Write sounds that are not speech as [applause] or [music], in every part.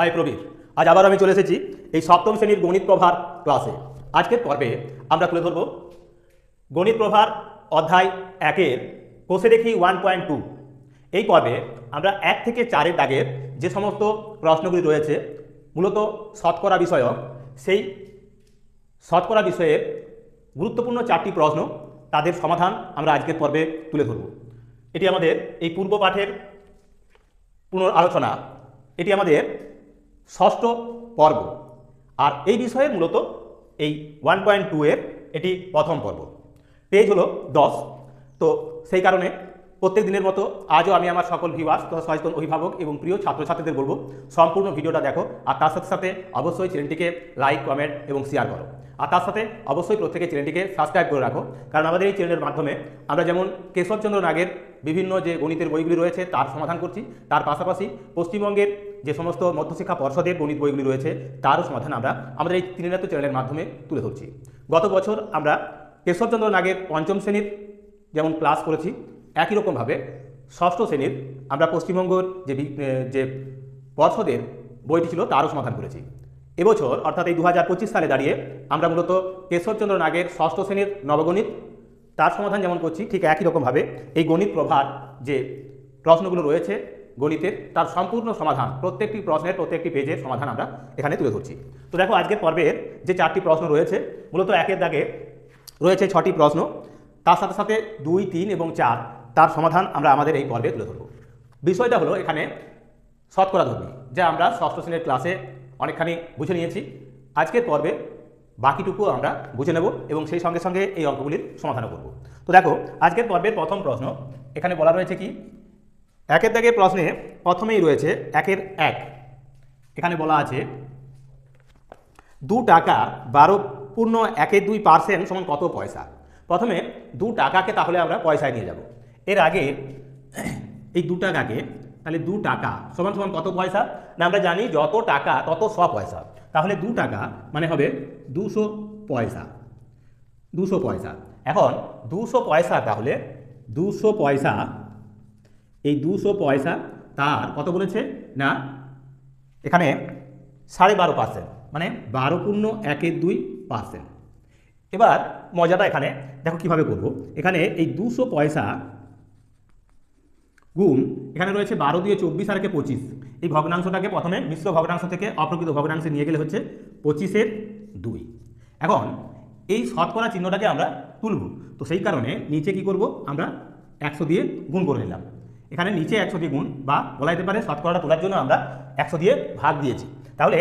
হয় প্রবীর, আজ আবার আমি চলে এসেছি এই সপ্তম শ্রেণির গণিত প্রভার ক্লাসে। আজকের পর্বে আমরা তুলে ধরব গণিত প্রভার অধ্যায় একের কোষে দেখি ওয়ান পয়েন্ট টু এই পর্বে আমরা এক থেকে চারের দাগের যে সমস্ত প্রশ্নগুলি রয়েছে, মূলত শতকরা বিষয়ক, সেই শতকরা বিষয়ের গুরুত্বপূর্ণ চারটি প্রশ্ন তাদের সমাধান আমরা আজকের পর্বে তুলে ধরব। এটি আমাদের এই পূর্ব পাঠের পুনঃ আলোচনা। এটি আমাদের ষষ্ঠ পর্ব। আর এই বিষয়ে মূলত এই ওয়ান পয়েন্ট টু এর এটি প্রথম পর্ব। পেজ হলো দশ। তো সেই কারণে প্রত্যেক দিনের মতো আজও আমি আমার সকল ভিউয়ার্স তথা সচেতন অভিভাবক এবং প্রিয় ছাত্রছাত্রীদের বলব, সম্পূর্ণ ভিডিওটা দেখো। আর তার সাথে সাথে অবশ্যই চ্যানেলটিকে লাইক কমেন্ট এবং শেয়ার করো। আর তার সাথে অবশ্যই প্রত্যেকে চ্যানেলটিকে সাবস্ক্রাইব করে রাখো। কারণ আমাদের এই চ্যানেলের মাধ্যমে আমরা যেমন কেশবচন্দ্র নাগের বিভিন্ন যে গণিতের বইগুলি রয়েছে তার সমাধান করছি, তার পাশাপাশি পশ্চিমবঙ্গের যে সমস্ত মধ্যশিক্ষা পর্ষদের গণিত বইগুলি রয়েছে তারও সমাধান আমরা আমাদের এই ত্রিনাত্য চ্যানেলের মাধ্যমে তুলে ধরছি। গত বছর আমরা কেশবচন্দ্র নাগের পঞ্চম শ্রেণির যেমন ক্লাস করেছি, একই রকমভাবে ষষ্ঠ শ্রেণির আমরা পশ্চিমবঙ্গের যে যে পর্ষদের বইটি ছিল তারও সমাধান করেছি। এবছর, অর্থাৎ এই দু হাজার পঁচিশ সালে দাঁড়িয়ে আমরা মূলত কেশবচন্দ্র নাগের ষষ্ঠ শ্রেণির নবগণিত, তার সমাধান যেমন করছি, ঠিক একই রকমভাবে এই গণিত প্রভার যে প্রশ্নগুলো রয়েছে গণিতের, তার সম্পূর্ণ সমাধান, প্রত্যেকটি প্রশ্নের প্রত্যেকটি পেজের সমাধান আমরা এখানে তুলে ধরছি। তো দেখো, আজকের পর্বের যে চারটি প্রশ্ন রয়েছে, মূলত একের দাগে রয়েছে ছটি প্রশ্ন, তার সাথে সাথে দুই, তিন এবং চার, তার সমাধান আমরা আমাদের এই পর্বে তুলে ধরব। বিষয়টা হলো এখানে শতকরা ধর্মী, যা আমরা ষষ্ঠ শ্রেণির ক্লাসে অনেকখানি বুঝে নিয়েছি। আজকের পর্বে বাকিটুকু আমরা বুঝে নেব এবং সেই সঙ্গে সঙ্গে এই অঙ্কগুলির সমাধানও করব। তো দেখো, আজকের পর্বের প্রথম প্রশ্ন, এখানে বলা রয়েছে কি? একের দাগের প্রশ্নে প্রথমেই রয়েছে একের এক। এখানে বলা আছে, দু টাকা বারো পূর্ণ একের দুই পার্সেন্ট সমান কত পয়সা? প্রথমে দু টাকাকে তাহলে আমরা পয়সায় নিয়ে যাব। এর আগে এই দু টাকাকে তাহলে দু টাকা। সমান সমান কত পয়সা? না, আমরা জানি যত টাকা, তত শ পয়সা। তাহলে দু টাকা মানে হবে দুশো পয়সা। দুশো পয়সা। এখন দুশো পয়সা তাহলে দুশো পয়সা, এই দুশো পয়সা তার কত বলেছে? না, এখানে সাড়ে বারো পার্সেন্ট মানে বারো পূর্ণ একের দুই পার্সেন্ট এবার মজাটা এখানে, দেখো কীভাবে করব। এখানে এই দুশো পয়সা গুণ, এখানে রয়েছে বারো দিয়ে চব্বিশ আর একে পঁচিশ। এই ভগ্নাংশটাকে প্রথমে মিশ্র ভগ্নাংশ থেকে অপ্রকৃত ভগ্নাংশে নিয়ে গেলে হচ্ছে পঁচিশের দুই। এখন এই শতকরা চিহ্নটাকে আমরা তুলব। তো সেই কারণে নিচে কি করব? আমরা একশো দিয়ে গুণ করে নিলাম। এখানে নিচে একশো দিয়ে গুণ বা বলা যেতে পারে শতকরাটা তোলার জন্য আমরা একশো দিয়ে ভাগ দিয়েছি। তাহলে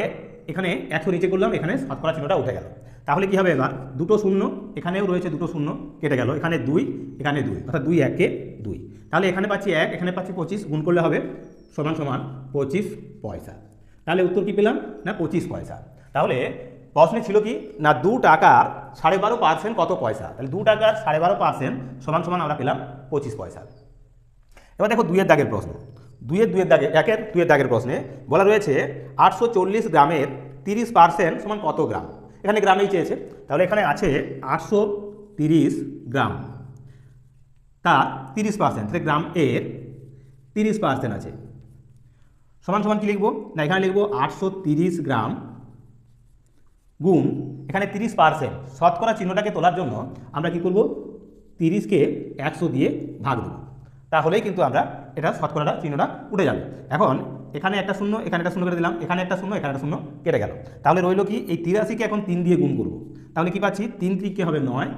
এখানে একশো নিচে করলাম, এখানে শতকরা চিহ্নটা উঠে গেল। তাহলে কি হবে এবার? দুটো শূন্য, এখানেও রয়েছে দুটো শূন্য, কেটে গেল। এখানে দুই এখানে দুই, অর্থাৎ দুই একে দুই। তাহলে এখানে পাচ্ছি এক, এখানে পাচ্ছি পঁচিশ, গুণ করলে হবে সমান সমান পঁচিশ পয়সা। তাহলে উত্তর কি পেলাম? না, পঁচিশ পয়সা। তাহলে প্রশ্নে ছিল কি? না, দু টাকার সাড়ে বারো পার্সেন্ট কত পয়সা? তাহলে দু টাকার সাড়ে বারো পার্সেন্ট সমান সমান আমরা পেলাম পঁচিশ পয়সা। এবার দেখো দুইয়ের দাগের প্রশ্ন। দুইয়ের দুয়ের দাগে, একের দুয়ের দাগের প্রশ্নে বলা রয়েছে আটশো চল্লিশ গ্রামের তিরিশ পার্সেন্ট সমান কত গ্রাম? এখানে গ্রামেই চেয়েছে। তাহলে এখানে আছে আটশো গ্রাম। তার তিরিশ পার্সেন্ট, তাহলে গ্রাম এর তিরিশ পার্সেন্ট আছে। সমান সমান কি লিখব? না, এখানে লিখব আটশো গ্রাম গুণ, এখানে তিরিশ পার্সেন্ট। শতকরা চিহ্নটাকে তোলার জন্য আমরা কি করব? তিরিশকে একশো দিয়ে ভাগ দেবো। তাহলেই কিন্তু আমরা এটা শতকরাটা চিহ্নটা উঠে যাবে। এখন এখানে একটা শূন্য, এখানে একটা শূন্য কেটে দিলাম, এখানে একটা শূন্য, এখানে একটা শূন্য কেটে গেল। তাহলে রইল কি, এই তিরাশিকে এখন তিন দিয়ে গুণ করব। তাহলে কি পাচ্ছি? তিন ত্রিকে হবে নয়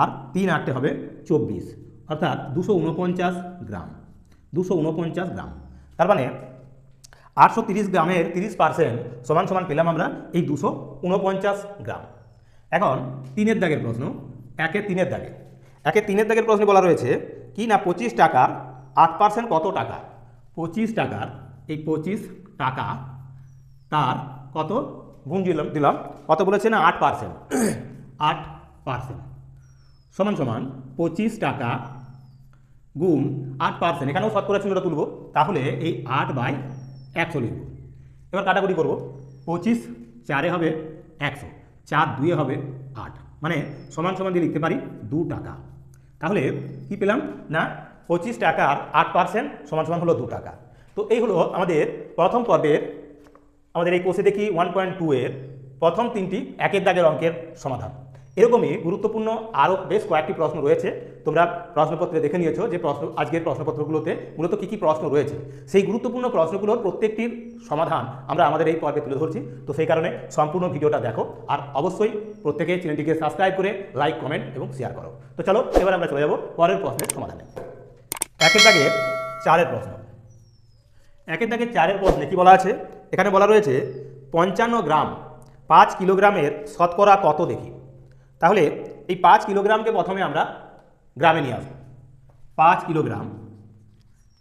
আর তিন আটটে হবে চব্বিশ। অর্থাৎ দুশো উনপঞ্চাশ গ্রাম। দুশো উনপঞ্চাশ গ্রাম। তার মানে আটশো তিরিশ গ্রামের তিরিশ পার্সেন্ট সমান সমান পেলাম আমরা এই দুশো উনপঞ্চাশ গ্রাম। এখন তিনের দাগের প্রশ্ন একে তিনের দাগে। একে তিনের দাগের প্রশ্নে বলা রয়েছে কি না পঁচিশ টাকার আট পার্সেন্ট কত টাকা? পঁচিশ টাকার এই পঁচিশ টাকা তার কত? গুণ দিলাম দিলাম। কত বলেছে না? আট পার্সেন্ট [clears throat] আট পার্সেন্ট সমান সমান পঁচিশ টাকা গুণ আট পার্সেন্ট এখানেও শতকরা চিহ্নটা তুলব। তাহলে এই আট বাই একশো লিখব। এবার কাটাকুটি করব। পঁচিশ চারে হবে একশো চার দুয়ে হবে আট। মানে সমান সমান দিয়ে লিখতে পারি দু টাকা। তাহলে কি পেলাম? না, পঁচিশ টাকার আট পার্সেন্ট সমান সমান হলো দু টাকা। তো এই হলো আমাদের প্রথম পর্বের, আমাদের এই কোষে দেখি ওয়ান পয়েন্ট টু এর প্রথম তিনটি একের দাগের অঙ্কের সমাধান। এরকমই গুরুত্বপূর্ণ আরও বেশ কয়েকটি প্রশ্ন রয়েছে। তোমরা প্রশ্নপত্রে দেখে নিয়েছো যে প্রশ্ন, আজকের প্রশ্নপত্রগুলোতে মূলত কী কী প্রশ্ন রয়েছে। সেই গুরুত্বপূর্ণ প্রশ্নগুলোর প্রত্যেকটির সমাধান আমরা আমাদের এই পর্বে তুলে ধরছি। তো সেই কারণে সম্পূর্ণ ভিডিওটা দেখো আর অবশ্যই প্রত্যেকে চ্যানেলটিকে সাবস্ক্রাইব করে লাইক, কমেন্ট এবং শেয়ার করো। তো চলো, এবার আমরা চলে যাব পরের প্রশ্নের সমাধানে। একের দাগে চারের প্রশ্ন। একের দাগে চারের প্রশ্নে কি বলা আছে? এখানে বলা রয়েছে, পঞ্চান্ন গ্রাম পাঁচ কিলোগ্রামের শতকরা কত দেখি? তাহলে এই পাঁচ কিলোগ্রামকে প্রথমে আমরা গ্রামে নিয়ে আসব। পাঁচ কিলোগ্রাম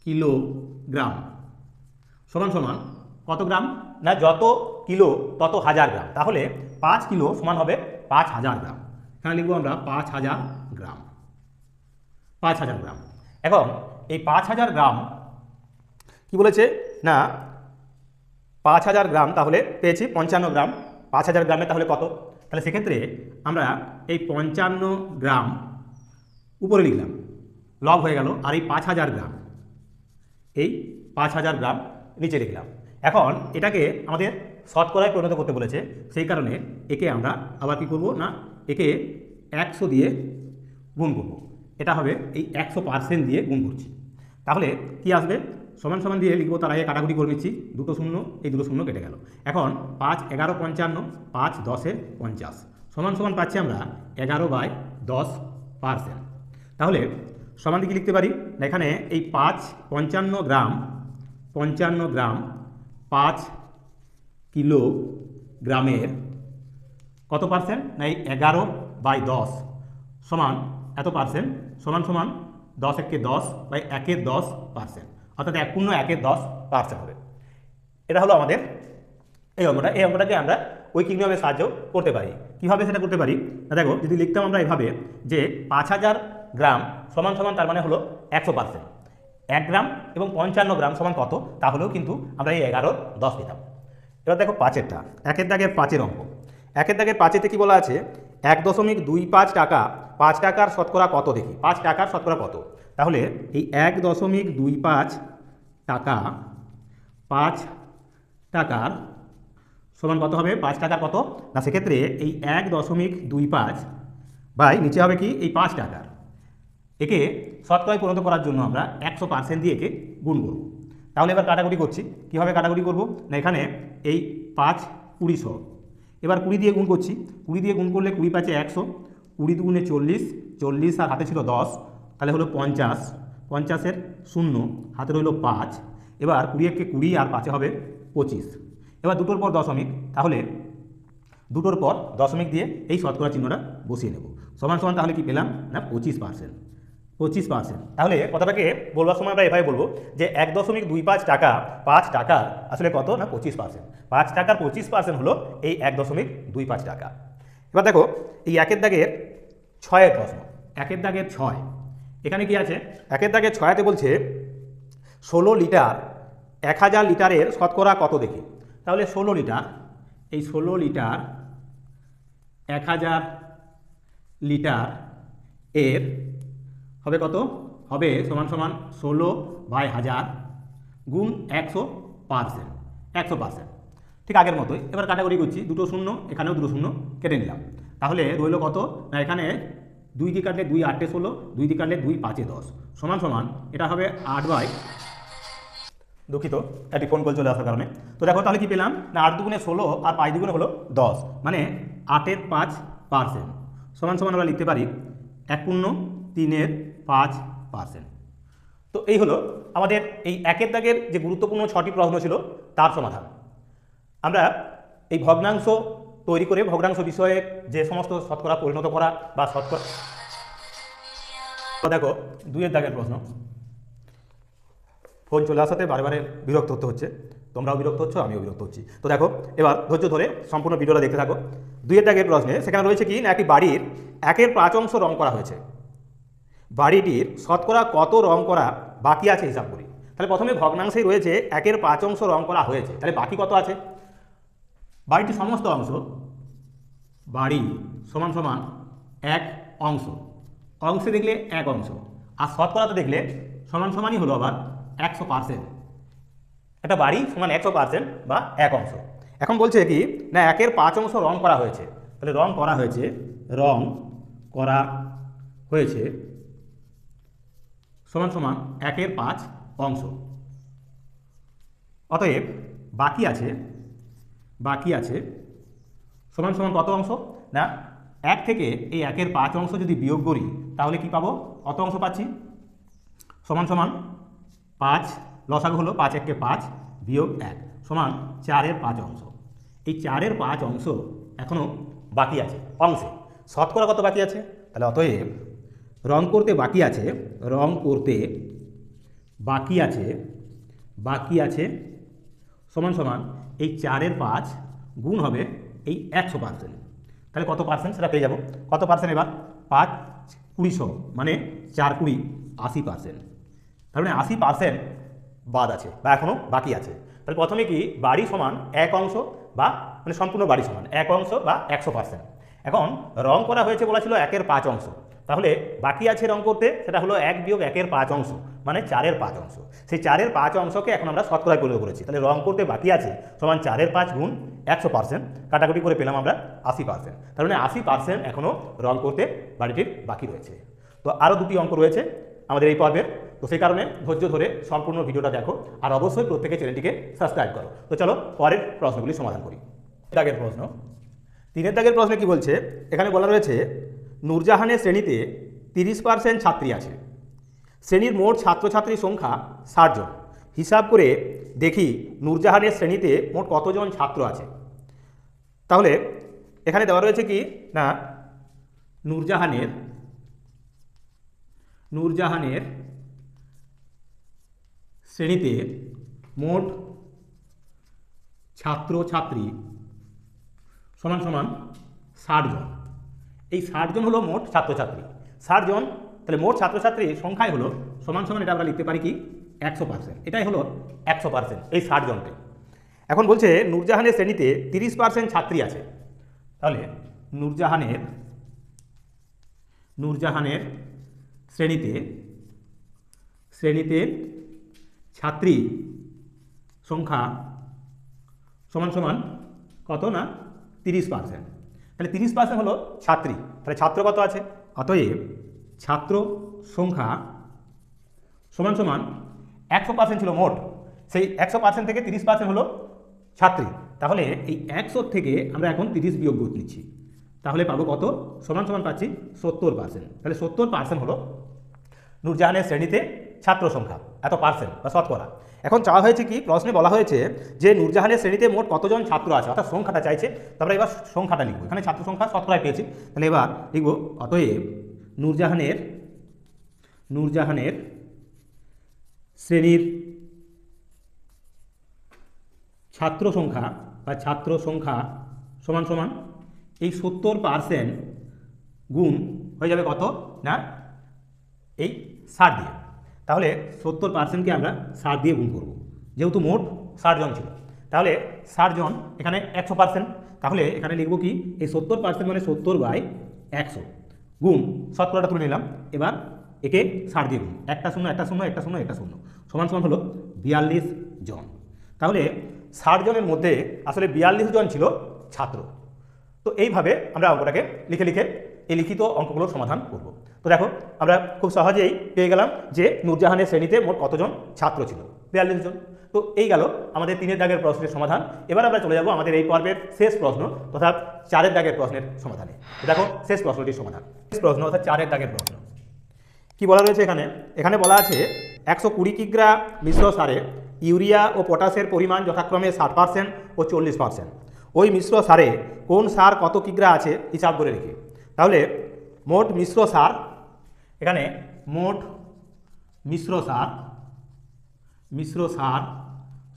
কিলোগ্রাম সমান সমান কত গ্রাম? না, যত কিলো, তত হাজার গ্রাম। তাহলে পাঁচ কিলো সমান হবে পাঁচ হাজার গ্রাম। এখানে লিখব আমরা পাঁচ হাজার গ্রাম। পাঁচ হাজার গ্রাম। এখন এই পাঁচ হাজার গ্রাম কি বলেছে? না, পাঁচ হাজার গ্রাম তাহলে পেয়েছি পঞ্চান্ন গ্রাম। পাঁচ হাজার গ্রামে তাহলে কত? তাহলে সেক্ষেত্রে আমরা এই পঞ্চান্ন গ্রাম উপরে লিখলাম। লব হয়ে গেল আর এই পাঁচ হাজার গ্রাম। এই পাঁচ হাজার গ্রাম নিচে লিখলাম। এখন এটাকে আমাদের শতকরায় পরিণত করতে বলেছে, সেই কারণে একে আমরা আবার কী করব না, একে একশো দিয়ে গুণ করব। এটা হবে এই একশো পার্সেন্ট দিয়ে গুণ করছি। তাহলে কি আসবে? সমান সমান দিয়ে লিখব, তার আগে কাটাকুটি করে নিচ্ছি, দুটো শূন্য, এই দুটো শূন্য কেটে গেল। এখন পাঁচ এগারো পঞ্চান্ন, পাঁচ দশে পঞ্চাশ। সমান সমান পাচ্ছি আমরা এগারো বাই দশ পার্সেন্ট। তাহলে সমান দিকে লিখতে পারি এখানে এই পাঁচ পঞ্চান্ন গ্রাম পঞ্চান্ন গ্রাম, পাঁচ কিলো গ্রামের কত পার্সেন্ট? না এই এগারো বাই দশ সমান এত পার্সেন্ট? সমান সমান দশ একে দশ বাই একের দশ পার্সেন্ট। অর্থাৎ এক পূর্ণ একের দশ পার্সেন্ট হবে। এটা হলো আমাদের এই অঙ্কটা। এই অঙ্কটাকে আমরা ঐকিক নিয়মের সাহায্য করতে পারি। কীভাবে সেটা করতে পারি? না, দেখো, যদি লিখতাম আমরা এভাবে যে পাঁচ হাজার গ্রাম সমান সমান তার মানে হলো একশো পার্সেন্ট। এক গ্রাম এবং পঞ্চান্ন গ্রাম সমান কত? তাহলেও কিন্তু আমরা এই এগারো দশ নিতাম এবার দেখো পাঁচেরটা। একের দাগের পাঁচের অঙ্ক। একের দাগের পাঁচেতে কি বলা আছে? এক দশমিক দুই পাঁচ টাকা। পাঁচ টাকার শতকরা কত দেখি? পাঁচ টাকার শতকরা কত? তাহলে এই এক দশমিক দুই পাঁচ টাকা, পাঁচ টাকার সমান কত হবে? পাঁচ টাকার কত? না, সেক্ষেত্রে এই এক দশমিক দুই পাঁচ বাই নিচে হবে কি? এই পাঁচ টাকার। একে শতকরায় পরিণত করার জন্য আমরা একশো পার্সেন্ট দিয়ে একে গুণ করব। তাহলে এবার কাটাকুটি করছি। কীভাবে কাটাকুটি করব? না, এখানে এই পাঁচ কুড়িশো এবার কুড়ি দিয়ে গুণ করছি। কুড়ি দিয়ে গুণ করলে কুড়ি পাঁচে একশো, কুড়ি দুগুণে চল্লিশ চল্লিশ আর হাতে ছিল দশ। তাহলে হলো পঞ্চাশ। পঞ্চাশের শূন্য, হাতে রইল পাঁচ। এবার কুড়ি একে কুড়ি আর পাঁচে হবে পঁচিশ। এবার দুটোর পর দশমিক, তাহলে দুটোর পর দশমিক দিয়ে এই শতকরা চিহ্নটা বসিয়ে নেব। সমান সমান তাহলে কি পেলাম? না, পঁচিশ পার্সেন্ট পঁচিশ পার্সেন্ট তাহলে কথাটাকে বলবার সময় আমরা এভাবে বলব যে এক দশমিক দুই পাঁচ টাকা পাঁচ টাকা আসলে কত? না, পঁচিশ পার্সেন্ট পাঁচ টাকার পঁচিশ পার্সেন্ট হলো এই এক দশমিক দুই পাঁচ টাকা। এবার দেখো, এই একের দাগের ছয়ের প্রশ্ন। একের দাগের ছয়। এখানে কি আছে? একের দাগের ছয়াতে বলছে, ষোলো লিটার, এক হাজার লিটারের শতকরা কত দেখি? তাহলে ষোলো লিটার, এই ষোলো লিটার, এক হাজার লিটার এর হবে কত? হবে সমান সমান ষোলো বাই হাজার গুণ একশো পার্সেন্ট একশো পার্সেন্ট। ঠিক আগের মতোই। এবার কাটাগরি করছি। দুটো শূন্য, এখানেও দুটো শূন্য কেটে নিলাম। তাহলে রইল কত? না, এখানে দুই দিয়ে কাটলে দুই আটে ষোলো, দুই দিয়ে কাটলে দুই পাঁচে দশ। সমান সমান, এটা হবে আট বাই দুঃখিত, একটি ফোন কল চলে আসার কারণে। তো দেখো তাহলে কি পেলাম? না, আট দুগুণে ষোলো আর পাঁচ দুগুণে হলো দশ মানে আটের পাঁচ পার্সেন্ট সমান সমান আমরা লিখতে পারি এক পূর্ণ তিনের পাঁচ পার্সেন্ট তো এই হলো আমাদের এই একের দাগের যে গুরুত্বপূর্ণ ছটি প্রশ্ন ছিল, তার সমাধান। আমরা এই ভগ্নাংশ তৈরি করে ভগ্নাংশ বিষয়ে যে সমস্ত শতকরা পরিণত করা বা শতকরা দেখো, দুইয়ের দাগের প্রশ্ন। ফোন চলে আসাতে বারে বিরক্ত হতে হচ্ছে। তোমরাও বিরক্ত হচ্ছ, আমিও বিরক্ত হচ্ছি। তো দেখো, এবার ধৈর্য ধরে সম্পূর্ণ ভিডিওটা দেখতে থাকো। দুইয়ের দাগের প্রশ্নে সেখানে রয়েছে কি না একটি বাড়ির একের পাঁচ অংশ রং করা হয়েছে? বাড়িটির শতকরা কত রং করা বাকি আছে হিসাব করি। তাহলে প্রথমে ভগ্নাংশেই রয়েছে একের পাঁচ অংশ রং করা হয়েছে। তাহলে বাকি কত আছে? বাড়িটির সমস্ত অংশ বাড়ি সমান সমান এক অংশ। অংশে দেখলে এক অংশ। আর শতকরাতে দেখলে সমান সমানই হলো আবার একশো পার্সেন্ট একটা বাড়ি সমান একশো পার্সেন্ট বা এক অংশ। এখন বলছে কি, না, একের পাঁচ অংশ রং করা হয়েছে। তাহলে রং করা হয়েছে, রং করা হয়েছে সমান সমান একের পাঁচ অংশ। অতএব বাকি আছে বাকি আছে। সমান সমান কত অংশ? না, এক থেকে এই একের পাঁচ অংশ যদি বিয়োগ করি, তাহলে কি পাবো? কত অংশ পাচ্ছি? সমান সমান পাঁচ, লসাগু হলো পাঁচ এককে পাঁচ বিয়োগ এক, সমান চারের পাঁচ অংশ। এই চারের পাঁচ অংশ এখনও বাকি আছে, অংশে। শতকরা কত বাকি আছে? তাহলে অতএব রং করতে বাকি আছে, রং করতে বাকি আছে বাকি আছে সমান সমান এই চারের পাঁচ গুণ হবে এই একশো পার্সেন্ট তাহলে কত পার্সেন্ট সেটা পেয়ে যাব? কত পার্সেন্ট এবার? পাঁচ কুড়িশো মানে চার কুড়ি আশি পার্সেন্ট তার মানে আশি পার্সেন্ট বাদ আছে, বা এখনও বাকি আছে। তাহলে প্রথমে কি? বাড়ি সমান এক অংশ বা মানে সম্পূর্ণ বাড়ি সমান, এক অংশ বা একশো পার্সেন্ট এখন রং করা হয়েছে বলা ছিল একের পাঁচ অংশ। তাহলে বাকি আছে করতে, সেটা হলো এক বিয়োগ একের পাঁচ অংশ মানে চারের পাঁচ অংশ। সেই চারের পাঁচ অংশকে এখন আমরা শতকরায় পরিণত করেছি। তাহলে রং করতে বাকি আছে সমান চারের পাঁচ গুণ একশো পার্সেন্ট, কাটাকুটি করে পেলাম আমরা আশি পার্সেন্ট। তার মানে আশি পার্সেন্ট এখনও রং করতে বাড়িটির বাকি রয়েছে। তো আরও দুটি অঙ্ক রয়েছে আমাদের এই পর্বের। তো সেই কারণে ধৈর্য ধরে সম্পূর্ণ ভিডিওটা দেখো, আর অবশ্যই প্রত্যেকে চ্যানেলটিকে সাবস্ক্রাইব করো। তো চলো পরের প্রশ্নগুলি সমাধান করি। দাগের প্রশ্ন। তিনের দাগের প্রশ্নে কি বলছে? এখানে বলা রয়েছে নূরজাহানের শ্রেণীতে তিরিশ পার্সেন্ট ছাত্রী আছে। শ্রেণির মোট ছাত্রছাত্রীর সংখ্যা ষাট জন। হিসাব করে দেখি নূরজাহানের শ্রেণীতে মোট কতজন ছাত্র আছে। তাহলে এখানে দেওয়া রয়েছে কি? না, নূরজাহানের নূরজাহানের শ্রেণীতে মোট ছাত্র ছাত্রী সমান সমান ষাট জন। এই ষাটজন হলো মোট ছাত্রছাত্রী। ষাটজন তাহলে মোট ছাত্রছাত্রীর সংখ্যাই হলো সমান সমান এটা আমরা লিখতে পারি কি? একশো পার্সেন্ট এটাই হলো একশো পার্সেন্ট এই ষাট জনকে এখন বলছে নূরজাহানের শ্রেণীতে তিরিশ পার্সেন্ট ছাত্রী আছে। তাহলে নূরজাহানের নূরজাহানের শ্রেণীতে শ্রেণীতে ছাত্রী সংখ্যা সমান সমান কত না? তিরিশ পার্সেন্ট তাহলে তিরিশ পার্সেন্ট হলো ছাত্রী। তাহলে ছাত্র কত আছে? অতএব ছাত্র সংখ্যা সমান সমান একশো পার্সেন্ট ছিল মোট। সেই একশো পার্সেন্ট থেকে তিরিশ পার্সেন্ট হলো ছাত্রী। তাহলে এই একশো থেকে আমরা এখন তিরিশ বিয়োগ করে নিচ্ছি। তাহলে পাবো কত? সমান সমান পাচ্ছি সত্তর পার্সেন্ট তাহলে সত্তর পার্সেন্ট হলো নূরজাহানের শ্রেণীতে ছাত্র সংখ্যা, এত পার্সেন্ট বা শতকরা। এখন চাওয়া হয়েছে কি? প্রশ্নে বলা হয়েছে যে নূরজাহানের শ্রেণীতে মোট কতজন ছাত্র আছে? অর্থাৎ সংখ্যাটা চাইছে। তারপরে এবার সংখ্যাটা লিখব। এখানে ছাত্র সংখ্যা শতকরায় পেয়েছি। তাহলে এবার লিখব, অতএব নূরজাহানের নূরজাহানের শ্রেণির ছাত্র সংখ্যা বা ছাত্র সংখ্যা সমান সমান এই সত্তর পার্সেন্ট গুণ হয়ে যাবে কত? না, এই ষাট দিয়ে। তাহলে সত্তর পার্সেন্টকে আমরা ষাট দিয়ে গুণ করব। যেহেতু মোট ষাট জন ছিল। তাহলে ষাট জন এখানে একশো পার্সেন্ট তাহলে এখানে লিখব কি? এই সত্তর পার্সেন্ট মানে সত্তর বাই একশো। গুণ শতকরাটা তুলে নিলাম। এবার একে ষাট দিয়ে গুণ। একটা শূন্য একটা শূন্য একটা শূন্য একটা শূন্য। সমান সমান হলো বিয়াল্লিশ জন। তাহলে ষাট জনের মধ্যে আসলে বিয়াল্লিশ জন ছিল ছাত্র। তো এইভাবে আমরা অঙ্কটাকে লিখে লিখে এই লিখিত অঙ্কগুলোর সমাধান করব। তো দেখো, আমরা খুব সহজেই পেয়ে গেলাম যে নূরজাহানের শ্রেণীতে মোট কতজন ছাত্র ছিল? বিয়াল্লিশ জন। তো এই গেল আমাদের তিনের দাগের প্রশ্নের সমাধান। এবার আমরা চলে যাব আমাদের এই পর্বের শেষ প্রশ্ন তথা চারের দাগের প্রশ্নের সমাধানে। দেখো, শেষ প্রশ্নটির সমাধান। শেষ প্রশ্ন অর্থাৎ চারের দাগের প্রশ্ন। কি বলা রয়েছে এখানে? এখানে বলা আছে, একশো কুড়ি কিগ্রা মিশ্র সারে ইউরিয়া ও পটাশের পরিমাণ যথাক্রমে ষাট পার্সেন্ট ও চল্লিশ পার্সেন্ট। ওই মিশ্র সারে কোন সার কত কিগ্রা আছে হিসাব করে রেখে তাহলে মোট মিশ্র সার, এখানে মোট মিশ্র সার মিশ্র সার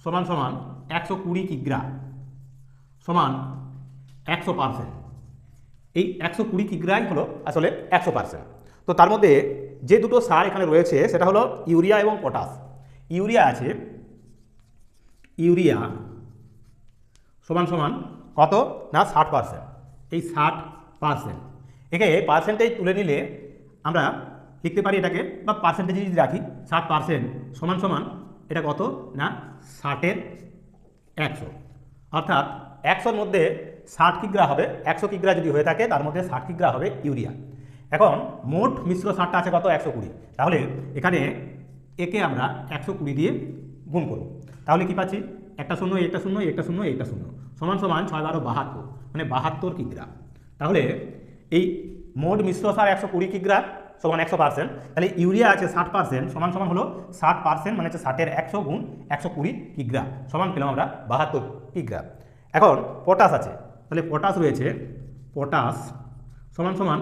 সমান সমান একশো কুড়ি কিগ্রা সমান একশো পার্সেন্ট। এই একশো কুড়ি কিগ্রাই হলো আসলে একশো পার্সেন্ট। তো তার মধ্যে যে দুটো সার এখানে রয়েছে, সেটা হলো ইউরিয়া এবং পটাশ। ইউরিয়া আছে, ইউরিয়া সমান সমান কত না ষাট পার্সেন্ট। এই ষাট পার্সেন্ট একে পার্সেন্টেজ তুলে নিলে আমরা লিখতে পারি এটাকে, বা পার্সেন্টেজ যদি রাখি, ষাট পার্সেন্ট সমান সমান, এটা কত না ষাটের একশো। অর্থাৎ একশোর মধ্যে ষাট কিগ্রা হবে, একশো কিগ্রা যদি হয়ে থাকে, তার মধ্যে ষাট কিগ্রা হবে ইউরিয়া। এখন মোট মিশ্র সারটা আছে কত? একশো কুড়ি। তাহলে এখানে একে আমরা একশো কুড়ি দিয়ে গুণ করব। তাহলে কি পাচ্ছি? একটা শূন্য একটা শূন্য একটা শূন্য একটা শূন্য। সমান সমান ছয় বারো বাহাত্তর মানে বাহাত্তর কিগ্রা। তাহলে এই মোট মিশ্র সার একশো কুড়ি কিগ্রা সমান একশো পার্সেন্ট। তাহলে ইউরিয়া আছে ষাট পার্সেন্ট, সমান সমান হলো ষাট পার্সেন্ট মানে হচ্ছে ষাটের একশো গুণ একশো কুড়ি কিগ্রা সমান পেলাম আমরা বাহাত্তর কিগ্রা এখন পটাশ আছে, তাহলে পটাশ রয়েছে, পটাশ সমান সমান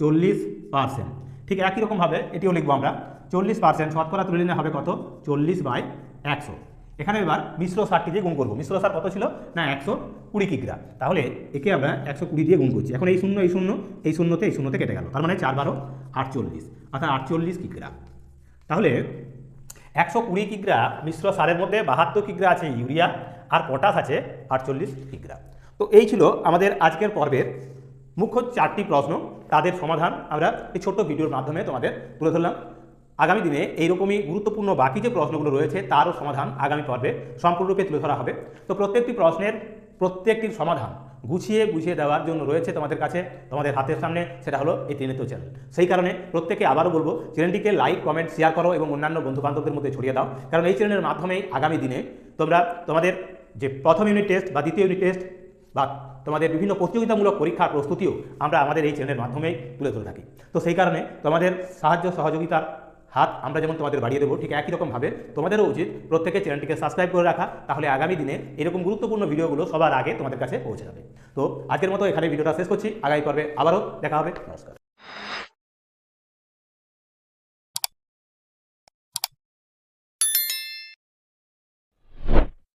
চল্লিশ পার্সেন্ট। ঠিক একই রকমভাবে এটিও লিখব আমরা, চল্লিশ পার্সেন্ট শতকরা তুলে নিলে হবে কত? চল্লিশ বাই একশো। এখানে এবার মিশ্র সারটি দিয়ে গুণ করব। মিশ্র সার কত ছিল? না, একশো কুড়ি কিগ্রা। তাহলে একে আমরা একশো কুড়ি দিয়ে গুণ করছি। এখন এই শূন্য এই শূন্য, এই শূন্যতে এই শূন্যতে কেটে গেল। তার মানে চার বারো, আটচল্লিশ। অর্থাৎ আটচল্লিশ কিগ্রা। তাহলে একশো কুড়ি কিগ্রা মিশ্র সারের মধ্যে বাহাত্তর কিগ্রা আছে ইউরিয়া, আর পটাশ আছে আটচল্লিশ কিগ্রা। তো এই ছিল আমাদের আজকের পর্বের মুখ্য চারটি প্রশ্ন। তাদের সমাধান আমরা এই ছোট্ট ভিডিওর মাধ্যমে তোমাদের তুলে ধরলাম। আগামী দিনে এইরকমই গুরুত্বপূর্ণ বাকি যে প্রশ্নগুলো রয়েছে, তারও সমাধান আগামী পর্বে সম্পূর্ণরূপে তুলে ধরা হবে। তো প্রত্যেকটি প্রশ্নের প্রত্যেকটির সমাধান গুছিয়ে বুঝিয়ে দেওয়ার জন্য রয়েছে তোমাদের কাছে, তোমাদের হাতের সামনে, সেটা হলো এই টেনেতো চ্যানেল। সেই কারণে প্রত্যেকে আবারও বলব, চ্যানেলটিকে লাইক, কমেন্ট, শেয়ার করো এবং অন্যান্য বন্ধু বান্ধবদের মধ্যে ছড়িয়ে দাও। কারণ এই চ্যানেলের মাধ্যমেই আগামী দিনে তোমরা তোমাদের যে প্রথম ইউনিট টেস্ট বা দ্বিতীয় ইউনিট টেস্ট বা তোমাদের বিভিন্ন প্রতিযোগিতামূলক পরীক্ষার প্রস্তুতিও আমরা আমাদের এই চ্যানেলের মাধ্যমেই তুলে ধরে থাকি। তো সেই কারণে তোমাদের সাহায্য, সহযোগিতার হাত আমরা যেমন তোমাদের বাড়িয়ে দেবো, ঠিক একই রকমভাবে তোমাদেরও উচিত প্রত্যেকে চ্যানেলটিকে সাবস্ক্রাইব করে রাখা। তাহলে আগামী দিনে এরকম গুরুত্বপূর্ণ ভিডিওগুলো সবার আগে তোমাদের কাছে পৌঁছে যাবে। তো আজকের মতো এখানে ভিডিওটা শেষ করছি। আগামী পর্বে আবারও দেখা হবে। নমস্কার।